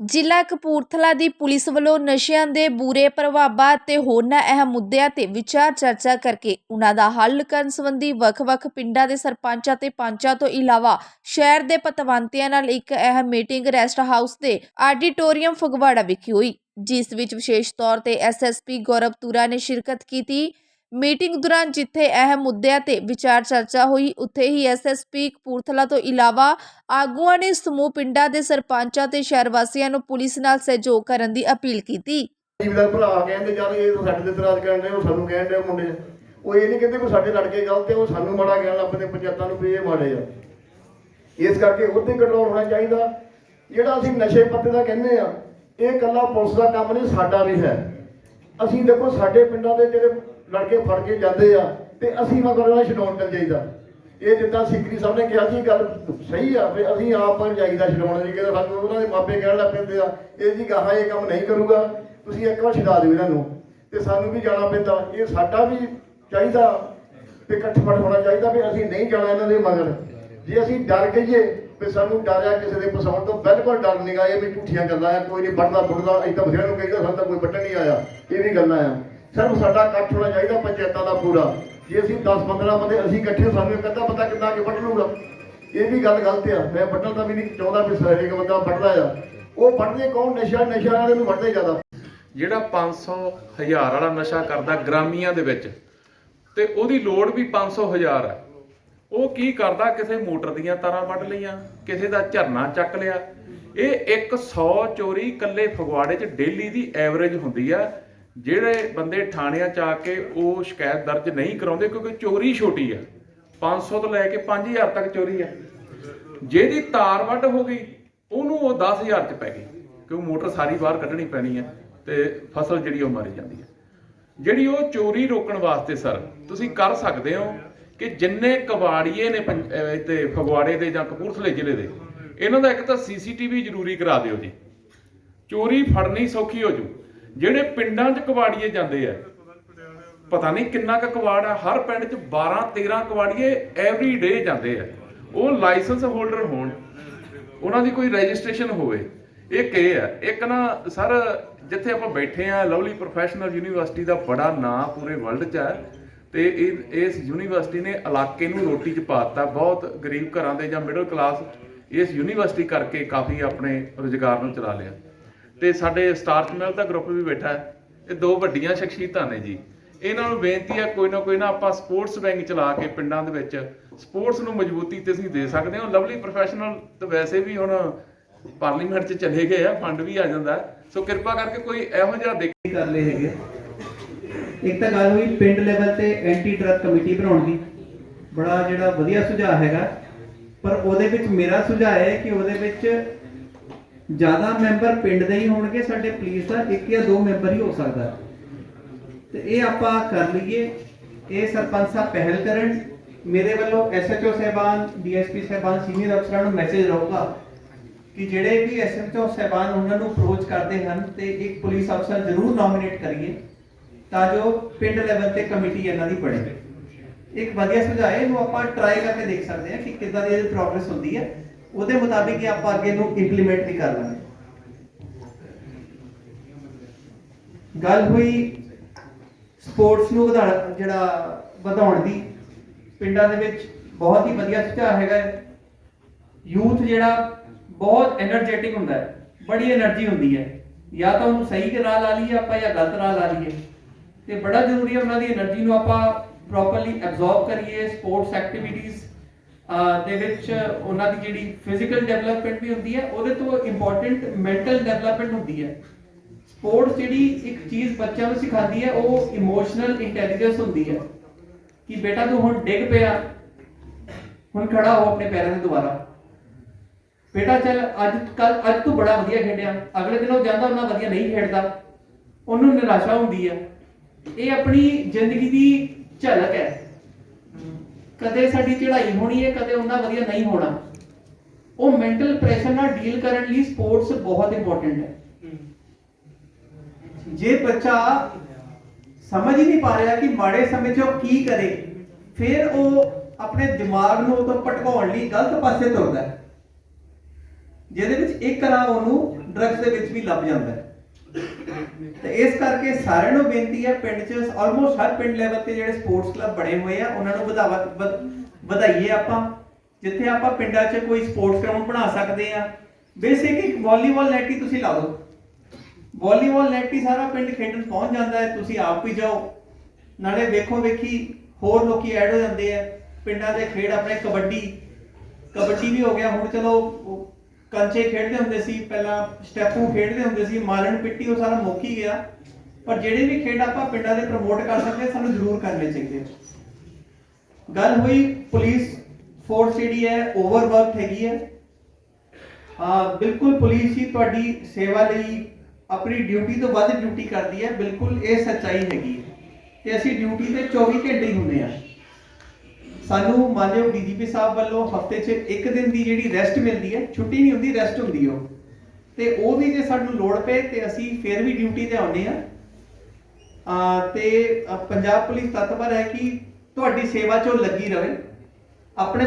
ਜ਼ਿਲ੍ਹਾ ਕਪੂਰਥਲਾ ਦੀ ਪੁਲਿਸ ਵੱਲੋਂ ਨਸ਼ਿਆਂ ਦੇ ਬੁਰੇ ਪ੍ਰਭਾਵਾਂ ਤੇ ਹੋਰਨਾਂ ਅਹਿਮ ਮੁੱਦਿਆਂ ਤੇ ਵਿਚਾਰ ਚਰਚਾ ਕਰਕੇ ਉਹਨਾਂ ਦਾ ਹੱਲ ਕਰਨ ਸੰਬੰਧੀ ਵੱਖ-ਵੱਖ ਪਿੰਡਾਂ ਦੇ ਸਰਪੰਚਾਂ ਤੇ ਪੰਚਾਂ ਤੋਂ ਇਲਾਵਾ ਸ਼ਹਿਰ ਦੇ ਪਤਵੰਤਿਆਂ ਨਾਲ ਇੱਕ ਅਹਿਮ ਮੀਟਿੰਗ ਰੈਸਟ ਹਾਊਸ ਦੇ ਆਡੀਟੋਰੀਅਮ ਫਗਵਾੜਾ ਵਿਖੇ ਹੋਈ, ਜਿਸ ਵਿੱਚ ਵਿਸ਼ੇਸ਼ ਤੌਰ ਤੇ ਐਸਐਸਪੀ ਗੌਰਵ ਤੁਰਾ ਨੇ ਸ਼ਿਰਕਤ ਕੀਤੀ। ਮੀਟਿੰਗ ਦੌਰਾਨ ਜਿੱਥੇ ਅਹਿਮ ਮੁੱਦਿਆਂ ਤੇ ਵਿਚਾਰ ਚਰਚਾ ਹੋਈ, ਉੱਥੇ ਹੀ ਐਸਐਸਪੀ ਕਪੂਰਥਲਾ ਤੋਂ ਇਲਾਵਾ ਆਗੂਆਂ ਨੇ ਸਮੂਹ ਪਿੰਡਾਂ ਦੇ ਸਰਪੰਚਾਂ ਤੇ ਸ਼ਹਿਰ ਵਾਸੀਆਂ ਨੂੰ ਪੁਲਿਸ ਨਾਲ ਸਹਿਯੋਗ ਕਰਨ ਦੀ ਅਪੀਲ ਕੀਤੀ। ਜ਼ਿਮੀਦਾਰ ਭਰਾ ਕਹਿੰਦੇ ਜਦ ਇਹ ਸਾਡੇ ਤੇ ਇਤਰਾਜ਼ ਕਰਨ ਦੇ ਉਹ ਸਾਨੂੰ ਕਹਿਣ ਦੇ ਮੁੰਡੇ। ਉਹ ਇਹ ਨਹੀਂ ਕਹਿੰਦੇ ਕਿ ਸਾਡੇ ਲੜਕੇ ਗਲਤ ਹੈ ਉਹ ਸਾਨੂੰ ਮਾੜਾ ਕਹਿਣ ਲੱਗ ਪੰਚਾਇਤਾਂ ਨੂੰ ਵੀ ਇਹ ਮਾੜੇ ਆ। ਇਸ ਕਰਕੇ ਉੱਤੇ ਕੰਟਰੋਲ ਹੋਣਾ ਚਾਹੀਦਾ। ਜਿਹੜਾ ਅਸੀਂ ਨਸ਼ੇ ਪੱਤੇ ਦਾ ਕਹਿੰਦੇ ਆ, ਇਹ ਕੱਲਾ ਪੁਲਿਸ ਦਾ ਕੰਮ ਨਹੀਂ, ਸਾਡਾ ਵੀ ਹੈ। ਅਸੀਂ ਦੇਖੋ ਸਾਡੇ ਪਿੰਡਾਂ ਦੇ ਜਿਹੜੇ ਲੜਕੇ ਫੜ ਕੇ ਜਾਂਦੇ ਆ ਤੇ ਅਸੀਂ ਮਗਰ ਉਹਨਾਂ ਛਡਾਉਣ ਚੱਲ ਜਾਈਦਾ। ਇਹ ਜਿੱਦਾਂ ਸਿੱਕਰੀ ਸਾਹਿਬ ਨੇ ਕਿਹਾ ਸੀ ਗੱਲ ਸਹੀ ਆ, ਵੀ ਅਸੀਂ ਆਪ ਪਰ ਜਾਈਦਾ ਛਡਾਉਣ ਜੀ ਕਿ ਸਾਨੂੰ ਉਹਨਾਂ ਦੇ ਮਾਪੇ ਕਹਿਣ ਲੱਗ ਪੈਂਦੇ ਆ, ਇਹ ਜੀ ਗਾਹਾਂ ਇਹ ਕੰਮ ਨਹੀਂ ਕਰੂਗਾ, ਤੁਸੀਂ ਇੱਕ ਵਾਰ ਛਡਾ ਦਿਓ ਇਹਨਾਂ ਨੂੰ, ਤੇ ਸਾਨੂੰ ਵੀ ਜਾਣਾ ਪੈਂਦਾ, ਇਹ ਸਾਡਾ ਵੀ ਚਾਹੀਦਾ, ਤੇ ਇਕੱਠਪੜ ਹੋਣਾ ਚਾਹੀਦਾ ਵੀ ਅਸੀਂ ਨਹੀਂ ਜਾਣਾ ਇਹਨਾਂ ਦੇ ਮਗਰ। ਜੇ ਅਸੀਂ ਡਰ ਗਈਏ, ਵੀ ਸਾਨੂੰ ਡਰਿਆ ਕਿਸੇ ਦੇ ਫਸਾਉਣ ਤੋਂ, ਬਿਲਕੁਲ ਡਰ ਨਹੀਂਗਾ ਇਹ ਵੀ ਝੂਠੀਆਂ ਗੱਲਾਂ ਆ, ਕੋਈ ਨਹੀਂ ਬਣਦਾ ਬੁੱਢਦਾ ਇਦਾਂ ਬਥੇਰਿਆਂ ਨੂੰ ਕਹਿੰਦਾ, ਸਾਨੂੰ ਤਾਂ ਕੋਈ ਵੱਢਣ ਨਹੀਂ ਆਇਆ, ਇਹ ਵੀ ਗੱਲਾਂ ਆ। ਸਿਰਫ ਸਾਡਾ ਇਕੱਠ ਹੋਣਾ ਚਾਹੀਦਾ ਪੰਚਾਇਤਾਂ ਦਾ ਪੂਰਾ। ਜੇ ਅਸੀਂ 10 15 ਬੰਦੇ ਅਸੀਂ ਇਕੱਠੇ ਸਾਨੂੰ ਇੱਕ ਅੱਧਾ ਬੰਦਾ ਕਿੱਦਾਂ ਕੇ ਵੱਢ ਲੂਗਾ ਇਹ ਵੀ ਗੱਲ ਗਲਤ ਆ। ਮੈਂ ਵੱਢਣ ਦਾ ਵੀ ਨਹੀਂ ਚਾਹੁੰਦਾ ਵੀ ਸਾਰੇ ਬੰਦਾ ਵੱਢਦਾ ਆ। ਉਹ ਵੱਢਦੇ ਕੌਣ? ਨਸ਼ਾ ਨਸ਼ਾ ਵਾਲੇ ਨੂੰ ਵੱਢਦੇ ਜ਼ਿਆਦਾ। ਜਿਹੜਾ 500 ਹਜ਼ਾਰ ਵਾਲਾ ਨਸ਼ਾ ਕਰਦਾ ਗ੍ਰਾਮੀਆਂ ਦੇ ਵਿੱਚ, ਤੇ ਉਹਦੀ ਲੋੜ ਵੀ 500 ਹਜ਼ਾਰ ਹੈ ਉਹ ਕੀ ਕਰਦਾ? ਕਿਸੇ ਮੋਟਰ ਦੀਆਂ ਤਾਰਾਂ ਵੱਢ ਲਈਆਂ, ਕਿਸੇ ਦਾ ਝਰਨਾ ਚੱਕ ਲਿਆ। ਇਹ 100 ਚੋਰੀ ਇਕੱਲੇ ਫਗਵਾੜੇ 'ਚ ਡੇਲੀ ਦੀ ਐਵਰੇਜ ਹੁੰਦੀ ਆ। ਜਿਹੜੇ ਬੰਦੇ ਥਾਣਿਆਂ 'ਚ ਆ ਕੇ ਉਹ ਸ਼ਿਕਾਇਤ ਦਰਜ ਨਹੀਂ ਕਰਾਉਂਦੇ ਕਿਉਂਕਿ ਚੋਰੀ ਛੋਟੀ ਆ। 500 ਤੋਂ ਲੈ ਕੇ 5000 ਤੱਕ ਚੋਰੀ ਆ। ਜਿਹਦੀ ਤਾਰ ਵੱਢ ਹੋ ਗਈ, ਉਹਨੂੰ ਉਹ 10000 ਚ ਪੈ ਗਈ ਕਿਉਂ ਮੋਟਰ ਸਾਰੀ ਬਾਹਰ ਕੱਢਣੀ ਪੈਣੀ ਹੈ ਤੇ ਫਸਲ ਜਿਹੜੀ ਉਹ ਮਾਰੀ ਜਾਂਦੀ ਹੈ ਜਿਹੜੀ ਉਹ ਚੋਰੀ ਰੋਕਣ ਵਾਸਤੇ ਸਰ, ਤੁਸੀਂ ਕਰ ਸਕਦੇ ਹੋ ਕਿ ਜਿੰਨੇ ਕਬਾੜੀਏ ਨੇ ਪੰਜ- ਇੱਥੇ ਫਗਵਾੜੇ ਦੇ ਜਾਂ ਕਪੂਰਥਲੇ ਜ਼ਿਲ੍ਹੇ ਦੇ, ਇਹਨਾਂ ਦਾ ਇੱਕ ਤਾਂ ਸੀਸੀਟੀਵੀ ਜ਼ਰੂਰੀ ਕਰਾ ਦਿਓ ਜੀ। ਚੋਰੀ ਫੜਨੀ ਸੌਖੀ ਹੋ ਜੂ। ਜਿਹੜੇ ਪਿੰਡਾਂ 'ਚ ਕਬਾੜੀਏ ਜਾਂਦੇ ਆ, ਪਤਾ ਨਹੀਂ ਕਿੰਨਾ ਕੁ ਕਵਾੜ ਆ, ਹਰ ਪਿੰਡ 'ਚ 12 13 ਕਵਾੜੀਏ ਐਵਰੀ ਡੇ ਜਾਂਦੇ ਆ। ਉਹ ਲਾਇਸੈਂਸ ਹੋਲਡਰ ਹੋਣ, ਉਹਨਾਂ ਦੀ ਕੋਈ ਰਜਿਸਟ੍ਰੇਸ਼ਨ ਹੋਵੇ। ਇਹ ਇਹ ਆ, ਇੱਕ ਨਾ ਸਰ, ਜਿੱਥੇ ਆਪਾਂ ਬੈਠੇ ਆ, ਲਵਲੀ ਪ੍ਰੋਫੈਸ਼ਨਲ ਯੂਨੀਵਰਸਿਟੀ ਦਾ ਬੜਾ ਨਾਂ ਪੂਰੇ ਵਰਲਡ 'ਚ ਹੈ ਤੇ ਇਹ, ਇਸ ਯੂਨੀਵਰਸਿਟੀ ਨੇ ਇਲਾਕੇ ਨੂੰ ਰੋਟੀ 'ਚ ਪਾਤਾ, ਬਹੁਤ ਗਰੀਬ ਘਰਾਂ ਦੇ ਜਾਂ ਮਿਡਲ ਕਲਾਸ ਇਸ ਯੂਨੀਵਰਸਿਟੀ ਕਰਕੇ ਕਾਫੀ ਆਪਣੇ ਰੁਜ਼ਗਾਰ ਨੂੰ ਚਲਾ ਲਿਆ। ਤੇ ਸਾਡੇ ਸਟਾਰਚ ਮਿਲ ਦਾ ਗਰੁੱਪ ਵੀ ਬੈਠਾ ਹੈ। ਇਹ ਦੋ ਵੱਡੀਆਂ ਸ਼ਖਸੀਅਤਾਂ ਨੇ ਜੀ। ਇਹਨਾਂ ਨੂੰ ਬੇਨਤੀ ਹੈ ਕੋਈ ਨਾ ਕੋਈ ਨਾ ਆਪਾਂ ਸਪੋਰਟਸ ਬੈਂਕ ਚਲਾ ਕੇ ਪਿੰਡਾਂ ਦੇ ਵਿੱਚ ਸਪੋਰਟਸ ਨੂੰ ਮਜ਼ਬੂਤੀ ਤੇ ਅਸੀਂ ਦੇ ਸਕਦੇ ਹਾਂ। ਲਵਲੀ ਪ੍ਰੋਫੈਸ਼ਨਲ ਤੇ ਵੈਸੇ ਵੀ ਹੁਣ ਪਾਰਲੀਮੈਂਟ 'ਚ ਚਲੇ ਗਏ ਆ, ਫੰਡ ਵੀ ਆ ਜਾਂਦਾ। ਸੋ ਕਿਰਪਾ ਕਰਕੇ ਕੋਈ ਇਹੋ ਜਿਹਾ ਦੇਖ ਕਰ ਲਏ ਹੈਗੇ। ਇੱਕ ਤਾਂ ਗੱਲ ਹੋਈ ਪਿੰਡ ਲੈਵਲ ਤੇ ਐਂਟੀ ਡਰਗ ਕਮੇਟੀ ਬਣਾਉਣ ਦੀ। ਬੜਾ ਜਿਹੜਾ ਵਧੀਆ ਸੁਝਾਅ ਹੈਗਾ। ਪਰ ਉਹਦੇ ਵਿੱਚ ਮੇਰਾ ਸੁਝਾਅ ਹੈ ਕਿ ਉਹਦੇ ਵਿੱਚ ਜ਼ਿਆਦਾ ਮੈਂਬਰ ਪਿੰਡ ਦੇ ਹੀ ਹੋਣਗੇ, ਸਾਡੇ ਪੁਲਿਸ ਦਾ ਇੱਕ ਜਾਂ ਦੋ ਮੈਂਬਰ ਹੀ ਹੋ ਸਕਦਾ। ਤੇ ਇਹ ਆਪਾਂ ਕਰ ਲਈਏ। ਇਹ ਸਰਪੰਚ ਸਾਹਿਬ ਪਹਿਲ ਕਰਨ। ਮੇਰੇ ਵੱਲੋਂ ਐਸਐਚਓ ਸਹਿਬਾਨ ਡੀਐਸਪੀ ਸਹਿਬਾਨ ਸੀਨੀਅਰ ਅਫਸਰਾਂ ਨੂੰ ਮੈਸੇਜ ਰਹੂਗਾ ਕਿ ਜਿਹੜੇ ਵੀ ਐਸਐਚਓ ਸਹਿਬਾਨ ਉਹਨਾਂ ਨੂੰ ਅਪਰੋਚ ਕਰਦੇ ਹਨ ਤੇ ਇੱਕ ਪੁਲਿਸ ਅਫਸਰ ਜ਼ਰੂਰ ਨੋਮੀਨੇਟ ਕਰੀਏ ਤਾਂ ਜੋ ਪਿੰਡ ਲੈਵਲ ਤੇ ਕਮੇਟੀ ਇਹਨਾਂ ਦੀ ਬਣੇ। ਇੱਕ ਵਧੀਆ ਸੁਝਾਅ ਹੈ ਇਹਨੂੰ ਆਪਾਂ ਟਰਾਈ ਕਰਕੇ ਦੇਖ ਸਕਦੇ ਹਾਂ ਕਿ ਕਿੱਦਾਂ ਦੀ ਪ੍ਰੋਗਰੈਸ ਹੁੰਦੀ ਹੈ। ਉਹਦੇ ਮੁਤਾਬਿਕ ਹੀ ਆਪਾਂ ਅੱਗੇ ਨੂੰ ਇੰਪਲੀਮੈਂਟ ਵੀ ਕਰ ਲਾਂਗੇ। ਗੱਲ ਹੋਈ ਸਪੋਰਟਸ ਨੂੰ ਵਧਾਉਣ, ਜਿਹੜਾ ਵਧਾਉਣ ਦੀ। ਪਿੰਡਾਂ ਦੇ ਵਿੱਚ ਬਹੁਤ ਹੀ ਵਧੀਆ ਸੁਝਾਅ ਹੈਗਾ ਯੂਥ ਜਿਹੜਾ ਬਹੁਤ એનર્ਜੈਟਿਕ ਹੁੰਦਾ ਹੈ, ਬੜੀ એનર્ਜੀ ਹੁੰਦੀ ਹੈ। ਜਾਂ ਤਾਂ ਉਹਨੂੰ ਸਹੀ ਰਾਹ ਲਾ ਲਈਏ ਆਪਾਂ ਜਾਂ ਗਲਤ ਰਾਹ ਲਾ ਲਈਏ। ਤੇ ਬੜਾ ਜ਼ਰੂਰੀ ਹੈ ਉਹਨਾਂ ਦੀ એનર્ਜੀ ਨੂੰ ਆਪਾਂ ਪ੍ਰੋਪਰਲੀ ਐਬਜ਼ੌਰਬ ਕਰੀਏ ਸਪੋਰਟਸ ਐਕਟੀਵਿਟੀਜ਼ ਦੇ ਵਿੱਚ ਉਹਨਾਂ ਦੀ ਜਿਹੜੀ ਫਿਜ਼ੀਕਲ ਡਿਵੈਲਪਮੈਂਟ ਵੀ ਹੁੰਦੀ ਹੈ, ਉਹਦੇ ਤੋਂ ਇੰਪੋਰਟੈਂਟ ਮੈਂਟਲ ਡਿਵੈਲਪਮੈਂਟ ਹੁੰਦੀ ਹੈ। ਸਪੋਰਟਸ ਜਿਹੜੀ ਇੱਕ ਚੀਜ਼ ਬੱਚਿਆਂ ਨੂੰ ਸਿਖਾਉਂਦੀ ਹੈ, ਉਹ ਇਮੋਸ਼ਨਲ ਇੰਟੈਲੀਜੈਂਸ ਹੁੰਦੀ ਹੈ। ਕਿ ਬੇਟਾ ਤੂੰ ਹੁਣ ਡਿੱਗ ਪਿਆ, ਹੁਣ ਖੜਾ ਹੋ ਆਪਣੇ ਪੈਰਾਂ ਤੇ ਦੁਬਾਰਾ। ਬੇਟਾ ਚੱਲ, ਅੱਜ ਕੱਲ ਅੱਜ ਤੂੰ ਬੜਾ ਵਧੀਆ ਖੇਡਿਆ, ਅਗਲੇ ਦਿਨ ਉਹ ਜਾਂਦਾ ਉਹਨਾਂ ਵਧੀਆ ਨਹੀਂ ਖੇਡਦਾ। ਉਹਨੂੰ ਨਿਰਾਸ਼ਾ ਹੁੰਦੀ ਹੈ। ਇਹ ਆਪਣੀ ਜ਼ਿੰਦਗੀ ਦੀ ਝਲਕ ਹੈ। ਕਦੇ ਸਾਡੀ ਚੜ੍ਹਾਈ ਹੋਣੀ ਹੈ, ਕਦੇ ਉਹਨਾਂ ਵਧੀਆ ਨਹੀਂ ਹੋਣਾ। ਉਹ ਮੈਂਟਲ ਪ੍ਰੈਸ਼ਰ ਨਾਲ ਡੀਲ ਕਰਨ ਲਈ ਸਪੋਰਟਸ ਬਹੁਤ ਇੰਪੋਰਟੈਂਟ ਹੈ। ਜੇ ਬੱਚਾ ਸਮਝ ਹੀ ਨਹੀਂ ਪਾ ਰਿਹਾ ਕਿ ਮਾੜੇ ਸਮੇਂ 'ਚ ਉਹ ਕੀ ਕਰੇ, ਫਿਰ ਉਹ ਆਪਣੇ ਦਿਮਾਗ ਨੂੰ ਉਹ ਤੋਂ ਭਟਕਾਉਣ ਲਈ ਗਲਤ ਪਾਸੇ ਤੁਰਦਾ ਹੈ। ਜਿਹਦੇ ਵਿੱਚ ਇੱਕ ਰਾਹ ਉਹਨੂੰ ਡਰੱਗਸ ਦੇ ਵਿੱਚ ਵੀ ਲੱਭ ਜਾਂਦਾ ਹੈ। ਤੇ ਇਸ ਕਰਕੇ ਸਾਰਿਆਂ ਨੂੰ ਬੇਨਤੀ ਹੈ, ਪਿੰਡ 'ਚ ਆਲਮੋਸਟ ਹਰ ਪਿੰਡ ਲੈਵਲ ਤੇ ਜਿਹੜੇ ਸਪੋਰਟਸ ਕਲੱਬ ਬਣੇ ਹੋਏ ਆ, ਉਹਨਾਂ ਨੂੰ ਵਧਾਵਾ ਵਧਾਈਏ ਆਪਾਂ। ਜਿੱਥੇ ਆਪਾਂ ਪਿੰਡਾਂ 'ਚ ਕੋਈ ਸਪੋਰਟਸ ਗਰਾਊਂਡ ਬਣਾ ਸਕਦੇ ਆ। ਬੇਸਿਕ ਇੱਕ ਵਾਲੀਬਾਲ ਨੈਟ ਹੀ ਤੁਸੀਂ ਲਾ ਦਿਓ ਵਾਲੀਬਾਲ ਨੈਟ ਹੀ ਸਾਰਾ ਪਿੰਡ ਖੇਡਣ ਪਹੁੰਚ ਜਾਂਦਾ ਹੈ, ਤੁਸੀਂ ਆਪ ਵੀ ਜਾਓ। ਨਾਲੇ ਵੇਖੋ ਵੇਖੀ ਹੋਰ ਲੋਕੀ ਐਡ ਹੋ ਜਾਂਦੇ ਆ। ਪਿੰਡਾਂ ਦੇ ਖੇਡ ਆਪਣੇ ਕਬੱਡੀ ਕਬੱਡੀ ਵੀ ਹੋ ਗਿਆ, ਹੁਣ ਚਲੋ ਕੰਚੇ ਖੇਡਦੇ ਹੁੰਦੇ ਸੀ, ਪਹਿਲਾਂ ਸਟੈਪੂ ਖੇਡਦੇ ਹੁੰਦੇ ਸੀ, ਮਾਰਨ ਪਿੱਟੀ ਉਹ ਸਾਰਾ ਮੁੱਕ ਹੀ ਗਿਆ। ਪਰ ਜਿਹੜੇ ਵੀ ਖੇਡ ਆਪਾਂ ਪਿੰਡਾਂ ਦੇ ਪ੍ਰਮੋਟ ਕਰ ਸਕਦੇ ਸਾਨੂੰ ਜ਼ਰੂਰ ਕਰਨੇ ਚਾਹੀਦੇ ਗੱਲ ਹੋਈ, ਪੁਲਿਸ ਫੋਰਸ ਜਿਹੜੀ ਹੈ ਓਵਰਵਰਕ ਹੈਗੀ ਹੈ। ਹਾਂ, ਬਿਲਕੁਲ ਪੁਲਿਸ ਹੀ ਤੁਹਾਡੀ ਸੇਵਾ ਲਈ ਆਪਣੀ ਡਿਊਟੀ ਤੋਂ ਵੱਧ ਡਿਊਟੀ ਕਰਦੀ ਹੈ, ਬਿਲਕੁਲ ਇਹ ਸੱਚਾਈ ਹੈਗੀ ਹੈ। ਤੇ ਅਸੀਂ ਡਿਊਟੀ ਤੇ 24 ਘੰਟੇ ਹੀ ਹੁੰਦੇ ਆ ਸਾਨੂੰ ਮਾਨਯੋਗ ਡੀਜੀਪੀ ਸਾਹਿਬ ਵੱਲੋਂ ਹਫ਼ਤੇ 'ਚ ਇੱਕ ਦਿਨ ਦੀ ਜਿਹੜੀ ਰੈਸਟ ਮਿਲਦੀ ਹੈ, ਛੁੱਟੀ ਨਹੀਂ ਹੁੰਦੀ ਰੈਸਟ ਹੁੰਦੀ ਉਹ। ਤੇ ਉਹ ਵੀ ਜੇ ਸਾਨੂੰ ਲੋੜ ਪਏ ਤੇ ਅਸੀਂ ਫੇਰ ਵੀ ਡਿਊਟੀ ਤੇ ਆਉਂਦੇ ਆ ਆ ਤੇ ਪੰਜਾਬ ਪੁਲਿਸ ਤਤਪਰ ਹੈ ਕਿ ਤੁਹਾਡੀ ਸੇਵਾ 'ਚ ਉਹ ਲੱਗੀ ਰਹੇ ਆਪਣੇ